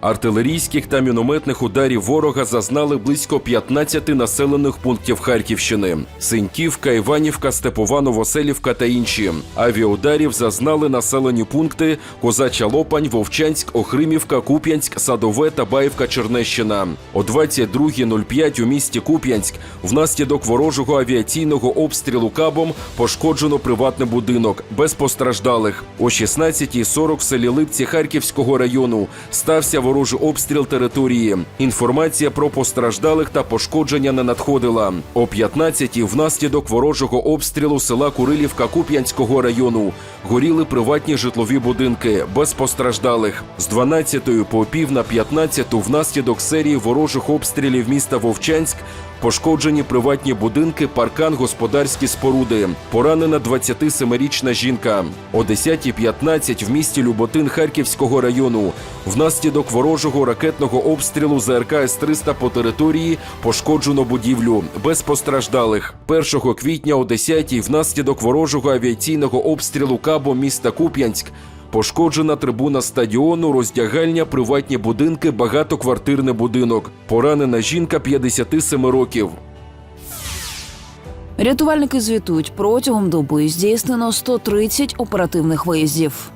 Артилерійських та мінометних ударів ворога зазнали близько 15 населених пунктів Харківщини: Синьківка, Іванівка, Степова, Новоселівка та інші. Авіаударів зазнали населені пункти Козача Лопань, Вовчанськ, Охримівка, Куп'янськ, Садове та Баївка, Чернещина. О 22.05 у місті Куп'янськ внаслідок ворожого авіаційного обстрілу кабом пошкоджено приватний будинок без постраждалих. О 16.40 в селі Липці Харківського району стався ворожий обстріл території. Інформація про постраждалих та пошкодження не надходила. О 15-й внаслідок ворожого обстрілу села Курилівка Куп'янського району горіли приватні житлові будинки без постраждалих. З 12 по пів на 15 внаслідок серії ворожих обстрілів міста Вовчанськ Пошкоджені приватні будинки, паркан, господарські споруди. Поранена 27-річна жінка. О 10.15 в місті Люботин Харківського району внаслідок ворожого ракетного обстрілу ЗРК С-300 по території пошкоджено будівлю без постраждалих. 1 квітня о 10-й внаслідок ворожого авіаційного обстрілу Кабо міста Куп'янськ Пошкоджена трибуна стадіону, роздягальня, приватні будинки, багатоквартирний будинок. Поранена жінка 57 років. Рятувальники звітують протягом доби здійснено 130 оперативних виїздів.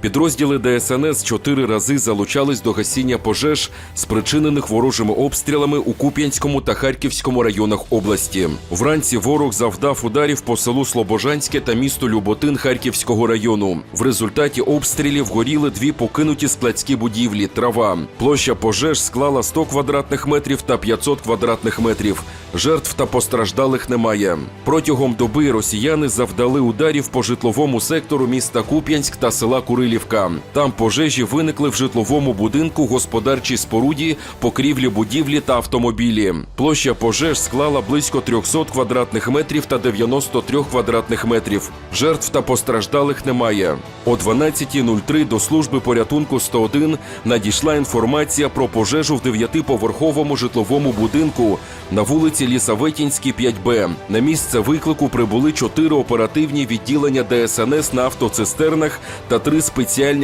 Підрозділи ДСНС чотири рази залучались до гасіння пожеж, спричинених ворожими обстрілами у Куп'янському та Харківському районах області. Вранці ворог завдав ударів по селу Слобожанське та місту Люботин Харківського району. В результаті обстрілів горіли дві покинуті складські будівлі. Трава. Площа пожеж склала 100 квадратних метрів та 500 квадратних метрів. Жертв та постраждалих немає. Протягом доби росіяни завдали ударів по житловому сектору міста Куп'янськ та села Курилівка. Там пожежі виникли в житловому будинку, господарчій споруді, покрівлі будівлі та автомобілі. Площа пожеж склала близько 300 квадратних метрів та 93 квадратних метрів. Жертв та постраждалих немає. О 12.03 до служби порятунку 101 надійшла інформація про пожежу в дев'ятиповерховому житловому будинку на вулиці Лісаветінській, 5Б. На місце виклику прибули чотири оперативні відділення ДСНС на автоцистернах та три спеціальні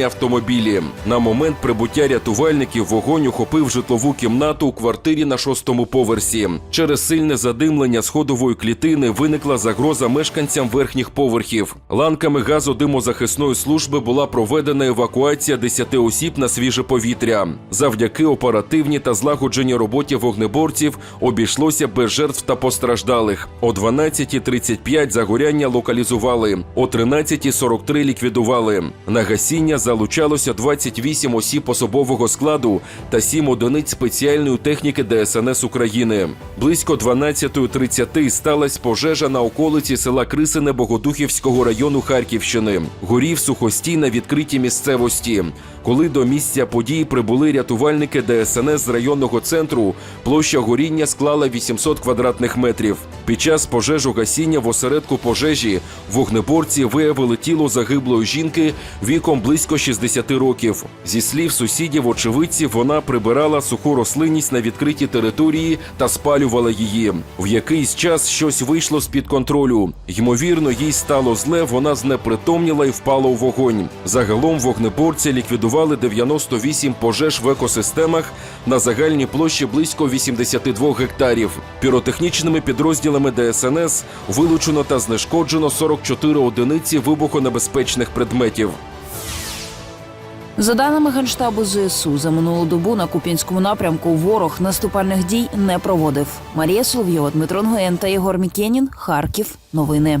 автомобілі. На момент прибуття рятувальників вогонь охопив житлову кімнату у квартирі на шостому поверсі. Через сильне задимлення сходової клітини виникла загроза мешканцям верхніх поверхів. Ланками газодимозахисної служби була проведена евакуація 10 осіб на свіже повітря. Завдяки оперативній та злагодженій роботі вогнеборців обійшлося без жертв та постраждалих. О 12.35 загоряння локалізували, о 13.43 ліквідували. На гасіння залучалося 28 осіб особового складу та 7 одиниць спеціальної техніки ДСНС України. Близько 12.30 сталася пожежа на околиці села Крисине Богодухівського району Харківщини. Горів сухостій на відкритій місцевості. Коли до місця події прибули рятувальники ДСНС з районного центру, площа горіння склала 800 квадратних метрів. Під час пожежу гасіння в осередку пожежі вогнеборці виявили тіло загиблої жінки віком близько 60 років. Зі слів сусідів очевидців, вона прибирала суху рослинність на відкритій території та спалювала її. В якийсь час щось вийшло з під контролю. Ймовірно, їй стало зле, вона знепритомніла і впала у вогонь. Загалом вогнеборці ліквідували 98 пожеж в екосистемах на загальній площі близько 82 гектарів. Піротехнічними підрозділами ДСНС вилучено та знешкоджено 44 одиниці вибухонебезпечних предметів. За даними Генштабу ЗСУ, за минулу добу на Куп'янському напрямку ворог наступальних дій не проводив. Марія Соловйова, Дмитро Нгоєн та Єгор Мікенін. Харків. Новини.